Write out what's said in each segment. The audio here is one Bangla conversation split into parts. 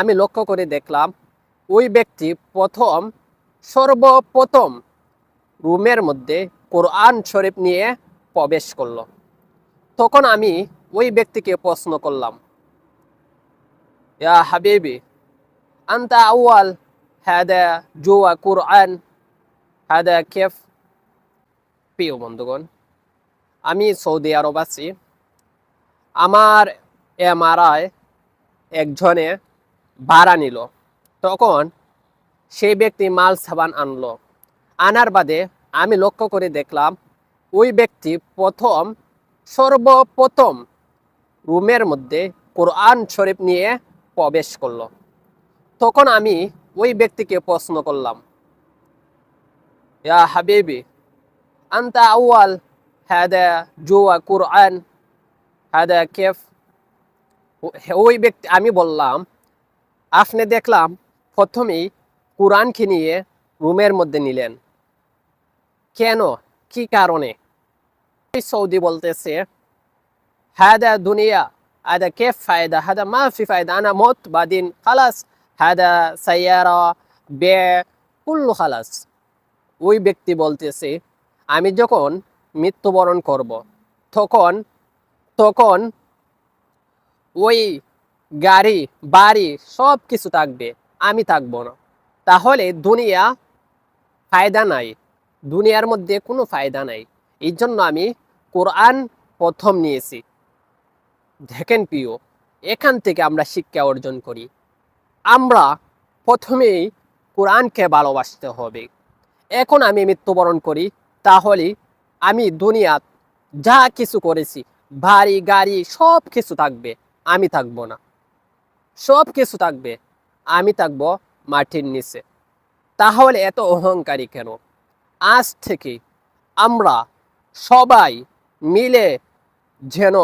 আমি লক্ষ্য করে দেখলাম, ওই ব্যক্তি প্রথম, সর্বপ্রথম রুমের মধ্যে কোরআন শরীফ নিয়ে প্রবেশ করল। তখন আমি ওই ব্যক্তিকে প্রশ্ন করলাম, ইয়া হাবিবি, আন্তা আউয়াল হাদা জুয়া কুরআন, হাদা কেফ? প্রিয় বন্ধুগণ, আমি সৌদি আরব আছি। আমার এমআরআই একজনে ভাড়া নিল। তখন সেই ব্যক্তি মাল সাবান আনলো। আনার বাদে আমি লক্ষ্য করে দেখলাম, ওই ব্যক্তি প্রথম, সর্বপ্রথম রুমের মধ্যে কোরআন শরীফ নিয়ে প্রবেশ করল। তখন আমি ওই ব্যক্তিকে প্রশ্ন করলাম, ইয়া হাবিবি, আন্তা আউয়াল হাদা জুয়া কুরআন, হাদা কেফ? ওই ব্যক্তি, আমি বললাম আপনি দেখলাম প্রথমেই কোরআনকে নিয়ে রুমের মধ্যে নিলেন। কেন? কি কারণে? সৌদি বলতেছে, হাদা দুনিয়া আদা কে ফায়দা, হাদা মাফি ফায়দা, আনা মত বাদিন খালাস, হাদা সাইয়ার, বে কুল্লু খালাস। ওই ব্যক্তি বলতেছে, আমি যখন মৃত্যুবরণ করব, তখন তখন ওই গাড়ি, বাড়ি সব কিছু থাকবে। আমি থাকব না। তাহলে দুনিয়া ফায়দা নাই। দুনিয়ার মধ্যে কোনো ফায়দা নাই। এই জন্য আমি কোরআন প্রথম নিয়েছি। দেখেন প্রিয়, এখান থেকে আমরা শিক্ষা অর্জন করি। আমরা প্রথমেই কোরআনকে ভালোবাসতে হবে। এখন আমি মৃত্যুবরণ করি, তাহলে আমি দুনিয়াত যা কিছু করেছি, বাড়ি, গাড়ি সব কিছু থাকবে। আমি থাকব না। সব কিছু থাকবে। আমি থাকব মাটির নিচে। তাহলে এত অহংকারী কেন? আজ থেকে আমরা সবাই মিলে যেন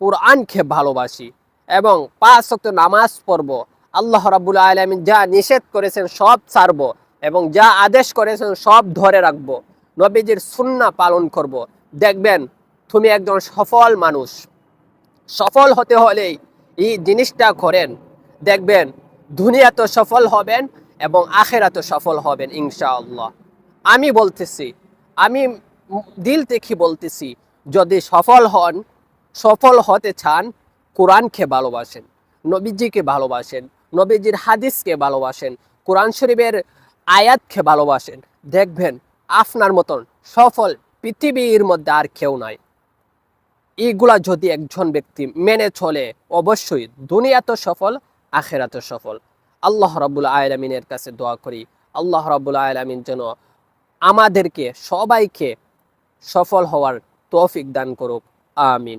কোরআনকে ভালোবাসি এবং পাঁচ শক্ত নামাজ পড়ব। আল্লাহ রাবুল আলমিন যা নিষেধ করেছেন সব ছাড়ব এবং যা আদেশ করেছেন সব ধরে রাখব। নবীজির সুন্না পালন করব। দেখবেন, তুমি একজন সফল মানুষ। সফল হতে হলেই এই জিনিসটা করেন, দেখবেন দুনিয়া তো সফল হবেন এবং আখেরা তো সফল হবেন, ইনশাআল্লাহ। আমি বলতেছি, আমি দিল থেকে বলতেছি, যদি সফল হন, সফল হতে চান, কোরআনকে ভালোবাসেন, নবীজিকে ভালোবাসেন, নবীজির হাদিসকে ভালোবাসেন, কোরআন শরীফের আয়াতকে ভালোবাসেন, দেখবেন আপনার মতন সফল পৃথিবীর মধ্যে আর কেউ নাই। এইগুলা যদি একজন ব্যক্তি মেনে চলে, অবশ্যই দুনিয়া তো সফল, আখেরা তো সফল। আল্লাহ রাবুল আয়ালামিনের কাছে দোয়া করি, আল্লাহ রাবুল আয়ালামিন যেন আমাদেরকে সবাইকে সফল হওয়ার তৌফিক দান করুক, আমিন।